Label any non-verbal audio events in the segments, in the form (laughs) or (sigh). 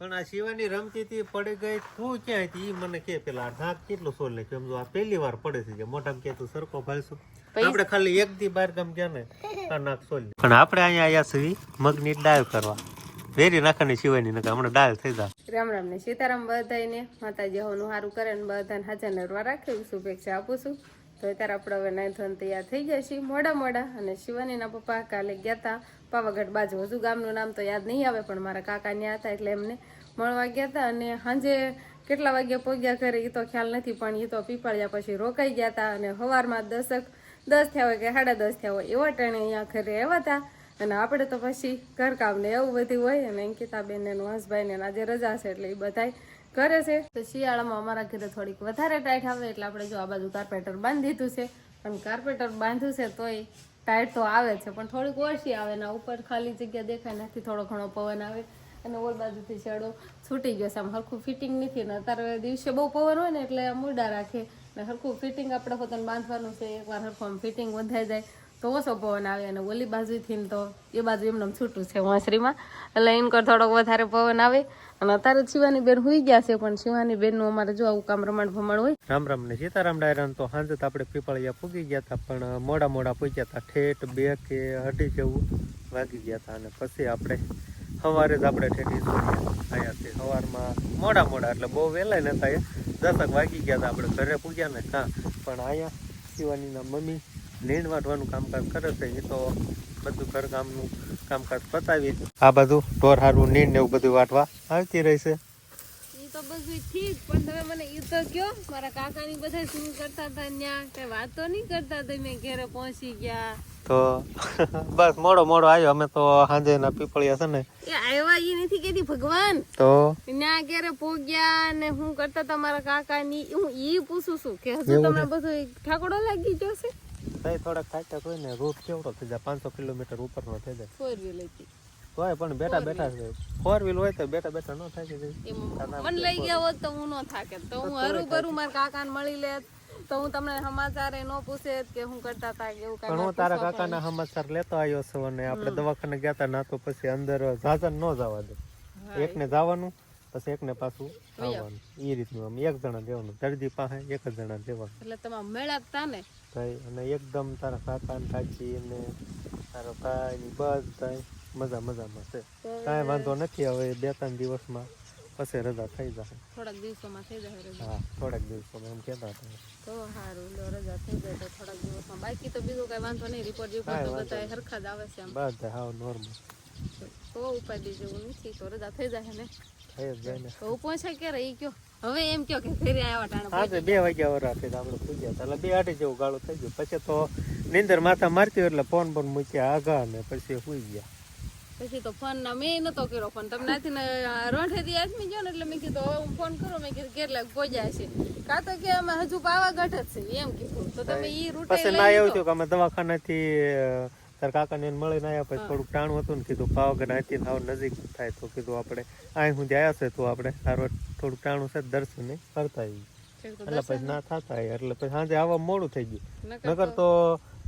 પણ આ શિવાની રમતી હતી પડી ગઈ. તું ક્યાં હતી? મને કે પેલા નાક કેટલું સોલ ને કેમ જો આ પહેલી વાર પડે છે જે. મોઢામાં કે તું સરખો ભાલશું. આપણે ખાલી એક દી બાર ગામ ગયા ને આ નાક સોલ પણ આપણે અહીંયા આવ્યા છીએ મગની દાળ કરવા. વેરી નાખવાની શિવાની નકર હમણાં દાળ થઈ જાય. રામ રામ ને સીતારામ બધાને માતાજી હોનું સારું કરે ને બધાને હાજર નરવા રાખે શુભેચ્છા આપું છું. તો અત્યારે આપણે હવે નાઈ ધોન તૈયાર થઈ ગયા છીએ. મોડા મોડા અને શિવાનીના પપ્પા કાલે ગયા હતા પાવાગઢ બાજુ. હજુ ગામનું નામ તો યાદ નહીં આવે, પણ મારા કાકા ત્યાં હતા એટલે એમને મળવા ગયા હતા અને સાંજે કેટલા વાગ્યા પહોંચ્યા ઘરે એ તો ખ્યાલ નથી, પણ એ તો પીપળ્યા પછી રોકાઈ ગયા હતા અને સવારમાં દસક દસ થયા હોય કે સાડા દસ થયા હોય એવા ટાણે અહીંયા ઘરે આવ્યા હતા અને આપણે તો પછી ઘરકામને એવું બધું હોય અને અંકિતાબેન ને હંસભાઈને આજે રજા છે એટલે એ બધાય કરે છે. તો શિયાળામાં અમારા ઘરે થોડીક વધારે ટાઈટ આવે એટલે આપણે જો આ બાજુ કાર્પેટર બાંધી દીધું છે. પણ કાર્પેટર બાંધ્યું છે તોય ટાઈટ તો આવે છે, પણ થોડીક ઓછી આવે ને ઉપર ખાલી જગ્યા દેખાય નથી થોડો ઘણો પવન આવે અને ઓલ બાજુથી છેડો છૂટી ગયો છે. આમ હરખું ફિટિંગ નથી ને અત્યારે દિવસે બહુ પવન હોય ને એટલે આમ ઉડા રાખે ને હરખું ફિટિંગ આપણે પોતાને બાંધવાનું છે. એકવાર હરખું આમ ફિટિંગ વધાઈ જાય તો ઓછો પવન આવે અને ઓલી બાજુથી તો એ બાજુ એમને છૂટું છે વાંસરીમાં એટલે એન કર થોડોક વધારે પવન આવે. અને અત્યારે શિવાની બેન હોઈ ગયા છે, પણ શિવાની બેનનું અમારે જો આવું કામ રમણ ભમણ હોય. રામ રામ ને સીતારામ ડાયરાન તો સાંજે તો આપણે પીપળિયા પૂગી ગયા હતા પણ મોડા મોડા પૂગ્યા હતા ઠેઠ, બે કે અઢી જેવું વાગી ગયા હતા અને પછી આપણે સવારે જ આપણે ઠેઠ આવ્યા છે સવારમાં મોડા મોડા, એટલે બહુ વહેલા નતા દસક વાગી ગયા હતા આપણે ઘરે પૂગ્યા ને, હા. પણ અહીંયા શિવાનીના મમ્મી નીણ વાટવાનું કામકાજ કરે છે એ તો બધું ઘરકામનું કામકાજ પતાવી આ બધું ઢોર હારું નીણ ને એવું બધું વાટવા આવતી રહેશે છે. તો બધું ઠીક પણ તમે મને એ તો કયો મારા કાકાની બધા શું કરતા હતા ત્યાં કઈ વાતો નહીં કરતા તમે ઘરે પહોંચી ગયા. તો (laughs) બસ મોડો મોડો આવ્યો અમે તો સાંજે ના પીપળિયા છે ને. એ આવ્યા ઈ નથી કેતી ભગવાન? તો? ત્યાં ક્યારે પોગ્યા ને હું કરતા હતા મારા કાકા ની હું ઈ પૂછું છું કે હજુ તમને બધું ઠાકોડો લાગી જશે તઈ થોડાક થાક્યા હોય ને રૂટ કેવડો થઈ જાય? પાંચસો કિલોમીટર ઉપરનો થઈ જાય. ફોર વ્હીલ હતી. તોય પણ બેઠા બેઠા છે. ફોર વ્હીલ હોય તો બેઠા બેઠા ન થાય કે એમાં મને લઈ ગયા હોત તો હું ન થાકે. તો હું હરું ભરું મારા કાકાને મળી લેત. તો હું તમને સમાચાર એ નો પૂછે કે હું કરતા હતા કે એવું પણ હું તારા કાકાના સમાચાર લેતો આવ્યો છું અને આપણે દવાખાને ગયા હતા ના તો પછી અંદર જાજન ન જવા દે. એકને જવાનું પછી એકને પાછું આવવાનું. એ રીતનું આમ એક જણા દેવાનું. દર્દી પાસે એક જ જણા દેવાનું. એટલે તમે મેળાતા ને? થાય અને એકદમ તારા કાકા ને કાકી ને તારો ભાઈ બસ બધા મજા મજામાં છે કાંઈ વાંધો નથી હવે બે ત્રણ દિવસમાં પછી રજા થઈ જશે. થોડાક દિવસોમાં થઈ જશે રજા. હા થોડાક દિવસોમાં એમ કહેતા હતા. તો સારું લો રજા થઈ જાય તો થોડાક દિવસમાં. બાકી તો બીજું કાંઈ વાંધો નહીં રિપોર્ટ રિપોર્ટ તો બધા હરખા જ આવે છે આમ બધા હાવ નોર્મલ તો ઉપાય બીજું નથી તો રજા થઈ જાય ને. થઈ જ જાય ને. તો હું પહોંચાય ક્યારે? એ કયો. હવે એમ કયો કે ઘરે આવ્યા ટાણે બે વાગ્યા વરા થઈ આપણે પૂજ્યા એટલે બે આઠે જેવું ગાળો થઈ ગયો. પછી તો નીંદર માથા મારતી એટલે ફોન પણ મૂક્યા આગા ને પછી સુઈ ગયા. પછી તો ફોન ના મેં નતો કર્યો ફોન તમને આથી ને રોઠેથી આદમી ગયો ને એટલે મેં કીધું હવે હું ફોન કરું. મેં કીધું કેટલા પહોંચ્યા છે. કાં તો કે અમે હજુ પાવાગઢ જ છે એમ કીધું. તો તમે ઈ રૂટે પછી ના એવું થયું કે અમે દવાખાનાથી તારા કાકાને મળીને આવ્યા પછી થોડુંક ટાણું હતું ને કીધું પાવાગઢ આથી હાવ નજીક થાય. તો કીધું આપણે અહીં હું આવ્યા છે તો આપણે સારું થોડુંક ટાણું છે દર્શન કરતા આવી એટલે પછી ના થતા એટલે પછી સાંજે આવવા મોડું થઈ ગયું. નકર તો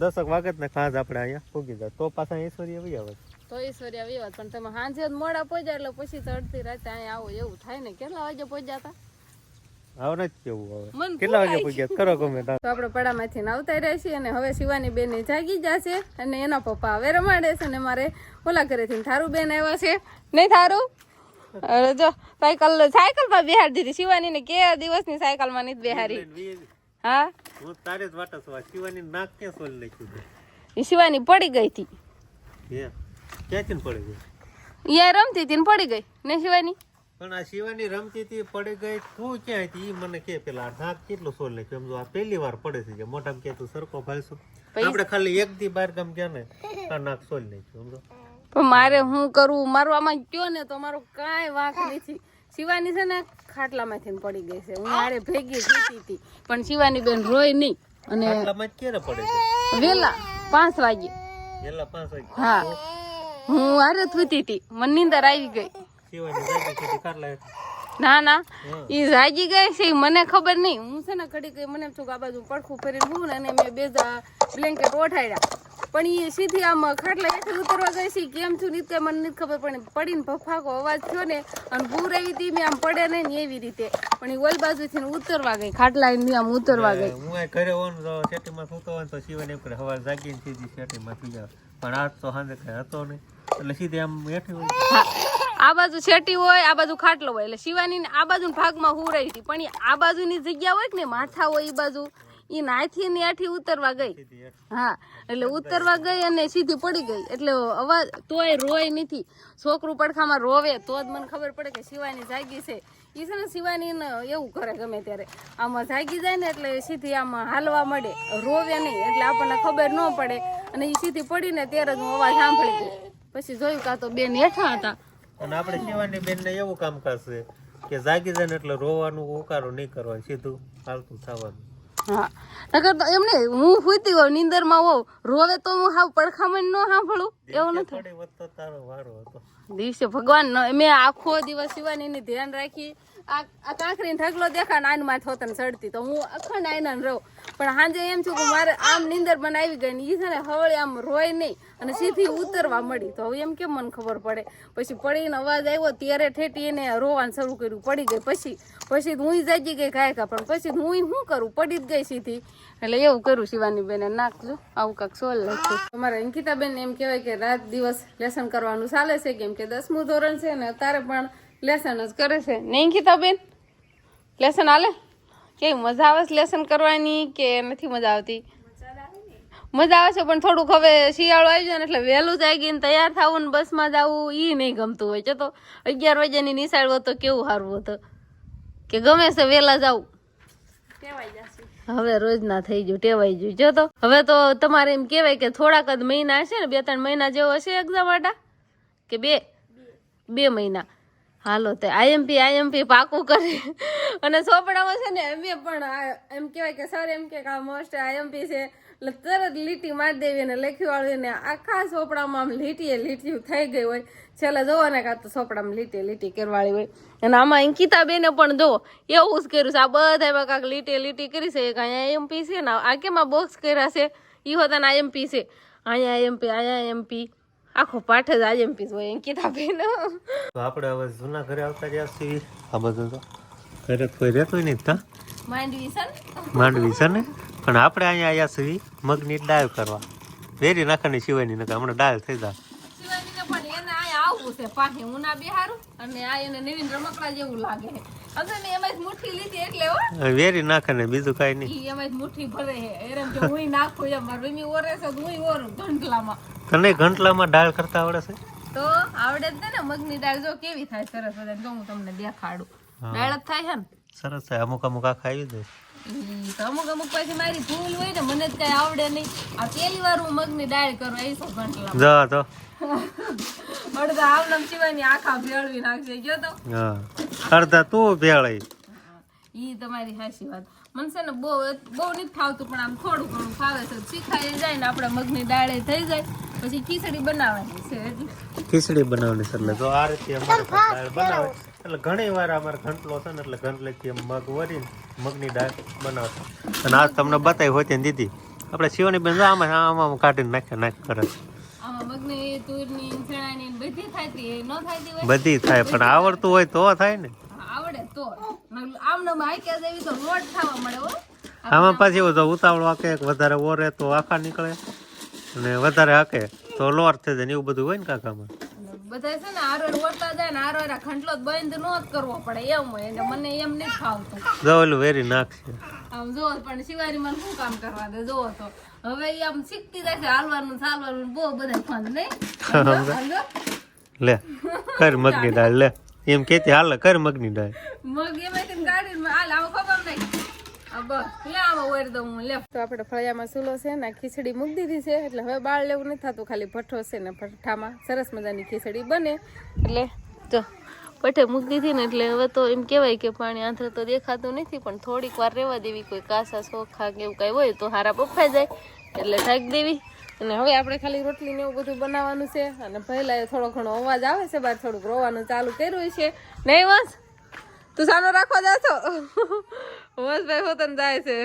દસક વાગે ને ખાસ આપણે અહીંયા પૂગી જાય. તો પાછા ઈશ્વરી આવી આવે. તો ઈશ્વર્યા વિવાદ પણ તમે સાંજે મોડા પહોંચ્યા એટલે પછી તો અડધી રાતે અહીંયા આવો એવું થાય ને. કેટલા વાગે પહોંચ્યા હતા આવડે જ કેવું હવે? કેટલા વાગે પૂગ્યા? કરો ગમે તો આપણે પડામાંથી આવતા રહ્યા છીએ અને હવે શિવાની બેન જાગી જશે અને એના પપ્પા હવે રમાડે છે અને મારે ઓલા ઘરેથી થારું બેન આવ્યા છે. નહીં થારું? અરે જો સાયકલ સાયકલમાં દીધી શિવાની ને કે દિવસની સાયકલમાં નથી બેહારી. હા? હું તારે જ વાટા શિવાની નાક ક્યાં સોલ નાખ્યું શિવાની પડી ગઈ હતી ક્યાંથી પડી ગઈ? અહીંયા રમતી હતી ને પડી ગઈ. ને શિવાની? પણ આ શિવાની રમતી હતી પડી ગઈ. તું ક્યાં હતી? ઈ મને કે પેલા નાક કેટલું સોલ નાખ્યું એમ જો આ પહેલી વાર પડે છે જે મોઢામાં કે તું સરકો ભાલશું. આપણે ખાલી એક દી બાર ગામ ગયા ને આ નાક સોલ નાખ્યું સમજો? પણ મારે હું કરું? મારવામાં ગયો ને તો મારો કાંઈ વાંક નથી. શિવાની છે ને ખાટલામાંથી પડી ગઈ છે. હું મારે ભેગી થતી હતી. પણ શિવાની બેન રોય નહીં. અને આટલામાં જ ક્યારે પડે છે? વેલા પાંચ વાગે વેલા પાંચ વાગે હા. હું આરે થતી હતી. મને નીંદર આવી ગઈ. ના ના એ જાગી ગઈ છે મને ખબર નહીં હું છે ને ઘડી ગઈ મને છું આ બાજુ પડખું ફેરીને હું ને અને મેં બેજા બ્લેન્કેટ ઓઠાડ્યા પણ એ સીધી આમ ખાટલા હેઠે ઉતરવા ગઈ છે કેમ છું નીતે મને નથી ખબર પણ પડીને ભફાકો અવાજ થયો ને અને પૂર આવી હતી મેં આમ પડે નહીં ને એવી રીતે. પણ એ ઓલ બાજુથી ઉતરવા ગઈ ખાટલા ની આમ ઉતરવા ગઈ. હું આ ઘરે હોઉં ને તો શેટીમાં સૂતો હોય તો શિવાની એમ સવાર જાગીને સીધી શેટીમાં થઈ જાવ. પણ આજ તો સાંજે કઈ હતો નહીં એટલે સીધી આમ બેઠી હોય આ બાજુ છેટી હોય, આ બાજુ ખાટલો હોય. એટલે શિવાની આ બાજુ ભાગમાં હું રહી હતી. પણ આ બાજુની જગ્યા હોય ને માથા હોય એ બાજુ. એ નાથી ને આથી ઉતરવા ગઈ. હા, એટલે ઉતરવા ગઈ અને સીધી પડી ગઈ. એટલે અવાજ તોય રોય નથી. છોકરું પડખામાં રોવે, તો જ મને ખબર પડે કે શિવાની જાગી છે. એ છે ને શિવાની એવું કરે ગમે ત્યારે. આમાં જાગી જાય ને એટલે સીધી આમાં હાલવા મળે રોવે નહીં, એટલે આપણને ખબર ન પડે. અને એ સીધી પડીને ત્યારે જ હું અવાજ સાંભળી ગઈ. પછી જોયું કાં તો બેન હેઠા હતા. અને આપણે શિવાની બેનને એવું કામકાજ છે કે જાગી જાય એટલે રોવાનું ઉકારો નહીં કરવાનું સીધું હાલતું થવાનું. હા. નકર તો એમને હું હુતી હોઉં નિંદરમાં હોઉં રોવે તો હું હાવ પડખામાં ન સાંભળું. એવું નથી. તારો વારો હતો. દિવસે ભગવાન મેં આખો દિવસ શિવાની ધ્યાન રાખી. આ કાંકરી ઢગલો દેખા નાનમાં થોતન સડતી તો હું અખંડ આઈના રહું. પણ સાંજે એમ છું કે મારે આમ નીંદર મને આવી ગઈ ને એ છે ને હવળે આમ રોય નહીં અને સીધી ઉતરવા મળી. તો હવે એમ કેમ મને ખબર પડે? પછી પડીને અવાજ આવ્યો, ત્યારે ઠેઠી એને રોવાનું શરૂ કર્યું. પડી ગઈ. પછી પછી હું જાગી ગઈ ગાયકા પણ. પછી હું શું કરું? પડી જ ગઈ સીધી. એટલે એવું કરું શિવાની બેને નાખજો. આવું કાંક સોલ લખ્યું અમારા અંકિતા બેન એમ કહેવાય કે રાત દિવસ લેસન કરવાનું ચાલે છે, કેમ કે દસમું ધોરણ છે ને અત્યારે પણ લેસન જ કરે છે. ને અંકિતા બેન લેસન હાલે કેવી મજા આવે છે લેસન કરવાની કે નથી મજા આવતી? મજા આવે છે, પણ થોડુંક હવે શિયાળો આવી જાય ને એટલે વહેલું જાગીને તૈયાર થવું ને બસમાં જવું એ નહીં ગમતું હોય. છે તો અગિયાર વાગ્યાની નિશાળ હોત તો કેવું સારું હતું? કે ગમે છે વહેલા જવું? હવે રોજ ના થઈ ગયું, ટેવાઈ ગયું. જો તો, હવે તો તમારે એમ કહેવાય કે થોડાક જ મહિના હશે ને, બે ત્રણ મહિના જેવો હશે એક્ઝામ આટા કે બે? બે મહિના. હાલો, તે આઈએમપી આઈએમપી પાકું કરી. અને સોપડામાં છે ને, એમ પણ એમ કહેવાય કે સર એમ કે મોસ્ટ આઈએમપી છે. એટલે તરત લીટી મારી દેવી અને લખી વાળવી ને આખા સોપડામાં આમ લીટીએ લીટી થઈ ગઈ હોય. છેલ્લે જોવો ને કાં તો ચોપડામાં લીટીએ લીટી કરવાળી હોય. અને આમાં અંકિતાબેને પણ જો એવું જ કર્યું છે. આ બધા એમાં લીટીએ લીટી કરી છે. એક અહીંયા એમપી છે ને આ કેમાં બોક્સ કર્યા છે? એ હોતા આઈએમપી છે. અહીંયા આઈએમપી અહીંયા આઈએમપી આખો પાઠ જ આઈએમપી હોય અંકિતાબેન. તો આપણે હવે જૂના ઘરે આવતા રહ્યા છીએ. આ બધું તો ઘરે કોઈ રહેતું નહીં તા. માંડવી છે માંડવી છે ને? પણ આપણે અહીંયા આવ્યા છીએ મગની દાળ કરવા. વેરી નાખવાની સિવાયની નકા હમણાં દાળ થઈ જાય. વેરી નાખે ને બીજું કાંઈ નહીં. તને ઘંટલામાં ડાળ કરતા આવડે છે? તો આવડે જ ને મગની દાળ જો કેવી થાય સરસ જો હું તમને દેખાડું. દાળ જ થાય છે ને? સરસ છે અમુક અમુક આખા આવી જાય. અમુક અમુક પછી મારી ભૂલ હોય ને મને જ કઈ આવડે નહીં. આ પહેલી વાર હું મગની દાળ કરું એ સો ઘંટલા. જો તો. અડધા આવલમ સિવાયની આખા ભેળવી નાખશે ગયો તો? હા. અડધા તું ભેળાઈ ઈ તમારી સાચી વાત. મને છે ને બહુ બહુ નથી ફાવતું પણ આમ થોડું ઘણું ફાવે છે. શીખાઈ જાય ને આપણે મગની દાળે થઈ જાય પછી ખીચડી બનાવવાની છે ખીચડી બનાવવાની છે એટલે તો આ રીતે અમારે દાળ બનાવે. એટલે ઘણી વાર અમારે ઘંટલો છે ને એટલે ઘંટલેથી મગ વરીને મગની દાળ બનાવતા અને આજ તમને બતાવી હોય ત્યાં દીધી આપણે શિવાની બેન આમાં આમાં કાઢીને નાખે નાખ કરે. ને બધી ન થાય પણ આવડતું હોય તો થાય ને. તો. આમ ને પાછી એવું ઉતાવળ વાકે વધારે ઓરે તો આખા નીકળે અને વધારે હાકે તો લોર થઈ જાય ને એવું બધું હોય ને કાકામાં. બધા છે ને આરો વરતા જાય ને આરો ખંટલો જ બંધ નો જ કરવો પડે. એમ હોય એટલે મને એમ નહીં ફાવતું. જો ઓલું વેરી નાખશે. આમ જો પણ શિવારી મને શું કામ કરવા દે? જો તો. હવે આમ શીખતી જાય છે હાલવાનું ચાલવાનું બહુ બધા ફંદ નહીં? (laughs) લે કર મગની દાળ લે. એમ કેતી હાલ કર મગની દાળ. મગ એમાંથી કાઢીને હાલ આવો ખબર નહીં. તો આપણે ફળિયામાં સુલો છે ને ખીચડી મૂકી દીધી છે એટલે હવે બાળ લેવું નથી થતું ખાલી ભઠ્ઠો છે ને ભઠ્ઠામાં સરસ મજાની ખીચડી બને. એટલે જો પઠે મૂકી દીધી ને એટલે હવે તો એમ કહેવાય કે પાણી આંધળે તો દેખાતું નથી પણ થોડીક વાર રહેવા દેવી કોઈ કાસા શોખા કે એવું કાંઈ હોય તો હારા પફાઈ જાય એટલે ઢાંકી દેવી. અને હવે આપણે ખાલી રોટલી ને એવું બધું બનાવવાનું છે અને પહેલાં થોડો ઘણો અવાજ આવે છે બહાર થોડુંક રોવાનું ચાલુ કર્યું છે. નહીં વંશ? તું સાનો રાખવા જાશો વંશભાઈ હોતન જાય છે.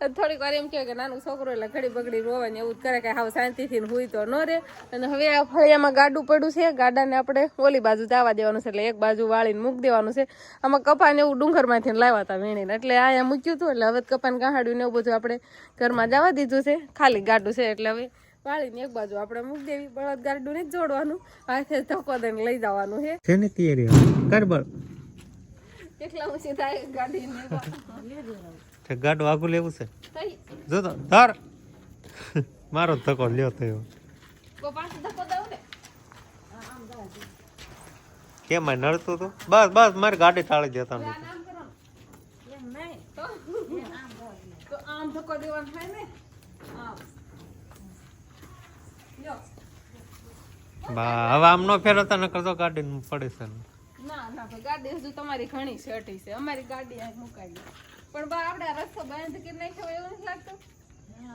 થોડીક વાર એમ કહે કે નાનું છોકરો એટલે ઘડી બગડી રોવે એવું જ કરે કે હાવ શાંતિથી હુઈ તો ન રે અને હવે આ ફળિયામાં ગાડું પડ્યું છે, ગાડાને આપણે ઓલી બાજુ જવા દેવાનું છે, એટલે એક બાજુ વાળીને મૂકી દેવાનું છે. આમાં કપાને એવું ડુંગરમાંથી લાવ્યા હતા વીણીને. એટલે અહીંયા મૂક્યું હતું, એટલે હવે કપાને કાહાડ્યું ને એવું બધું આપણે ઘરમાં જવા દીધું છે. ખાલી ગાડું છે, એટલે હવે વાળીને એક બાજુ આપણે મૂકી દેવી. બળદ ગાડું ને જોડવાનું. હાથે ધક્કો દઈને લઈ જવાનું છે. એટલા ઊંચી થાય તે ગાડું આગું લેવું છે? જો તો ધર. મારો ધક્કો લ્યો થયો કેમ નડતું હતું બસ બસ મારી ગાડી ટાળી જતા આ નામ કરો ને. એમ નહીં. તો? તો આમ ધક્કો દેવાનો થાય ને? આમ. લ્યો. બા હવે આમ નો ફેરવતા ન કરતો ગાડી પડે છે ના ના ભાઈ ગાડી હજુ તમારી ઘણી છેટી છે. અમારી ગાડી મુકાઈ પણ બા આપણે રસ્તો બંધ એવું નથી લાગતું?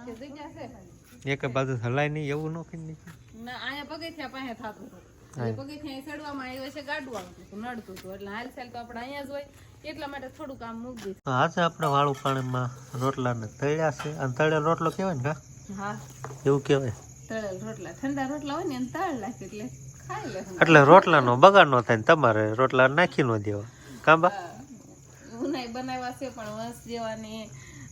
કે જગ્યા છે? એક બાજુ હલાય નહીં એવું નો કરી ના અહીંયા પગથિયા પાસે થતું હતું. પગથિયા ચડવામાં આવ્યો છે ગાડું આવતું હતું નડતું હતું. એટલે હાલ ચાલ તો આપણે અહીંયા જ હોય. એટલા માટે થોડું કામ મૂકી દઈશું આજે આપણે વાળું પાણીમાં રોટલા ને તળ્યા છે. અને તળેલો રોટલો કહેવાય ને હા. એવું કહેવાય. તળેલ રોટલા. ઠંડા રોટલા હોય ને તળ લાગે એટલે. એટલે રોટલાનો બગાડ નો થાય ને તમારે રોટલા નાખી નો દેવા. કાંબા ઉનાઈ બનાવ્યા છે પણ વંશ જેવાની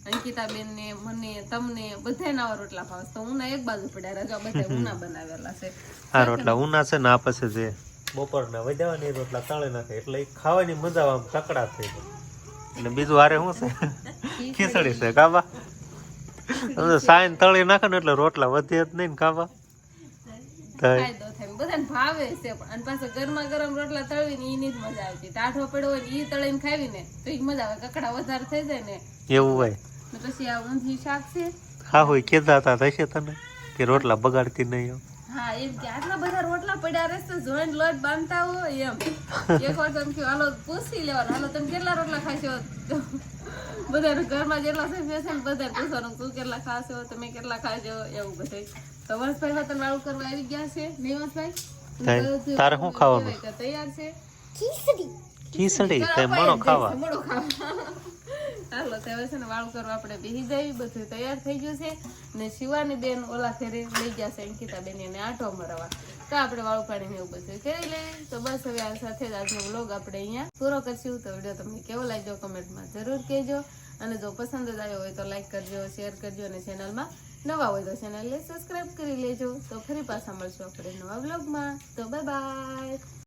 અંકિતાબેન ને મને તમને બધાય નવા રોટલા ભાવે તો ઉના એક બાજુ પડ્યા રજા બધા ઉના બનાવેલા છે. આ રોટલા ઉના છે ને આ પછી જે બપોરના વધ્યા ને રોટલા તળે નાખે એટલે ખાવાની મજા આમ કકડા થઈ જાય. અને બીજું હારે શું છે? ખીચડી. છે કાબા સાયન તળી નાખે ને એટલે રોટલા વધે જ નહીં ને કાબા થાય બધાને ભાવે છે. પણ અને પાછો ગરમા ગરમ રોટલા તળવીને એની જ મજા આવતી. ટાઢો પડ્યો હોય ને એ તળીને ખાવી ને તો એ મજા આવે. કકડા વધારે થઈ જાય ને. એવું હોય. પછી આ ઊંધી શાક છે. હા હોય. કેતા હતા થશે તને? કે રોટલા બગાડતી નહીં હા એમ કે આટલા બધા રોટલા પડ્યા રહેશે જોઈન્ટ લોટ બાંધતા હોય એમ. એક વાર તમે કહ્યું હાલો પૂછી લેવાનું. હાલો તમે કેટલા રોટલા ખાશો? બધા ઘરમાં જેટલા સભ્ય છે ને બધા પૂછવાનું તું કેટલા ખાશો? તમે કેટલા ખાશો એવું બધું. તો વંશભાઈ વતન વાળું કરવા આવી ગયા છે. નહીં વંશભાઈ? તારે- શું ખાવાનું? તૈયાર છે? ખીચડી. તે મણો ખાવા. મણો ખાવા. હાલો, તો હવે છે ને વાળું કરવા આપણે બેસી જઈએ બધું તૈયાર થઈ ગયું છે. ને શિવાની બેન ઓલા ઘરે લઈ ગયા અંકિતા બેન એને આંટો મરવા. તો આપણે વાળું પાણીને એવું બધું કરી લઈએ. તો બસ હવે આ સાથે જ આજનો વ્લોગ આપણે અહીંયા પૂરો કરશું. તો વીડિયો તમને કેવો લાગ્યો કમેન્ટમાં જરૂર કહેજો. અને જો પસંદ જ આવ્યો હોય તો લાઈક કરજો શેર કરજો અને ચેનલમાં નવા હોય તો ચેનલને સબસ્ક્રાઈબ કરી લેજો. તો ફરી પાછા મળશું આપણે નવા વ્લોગમાં તો બાય બાય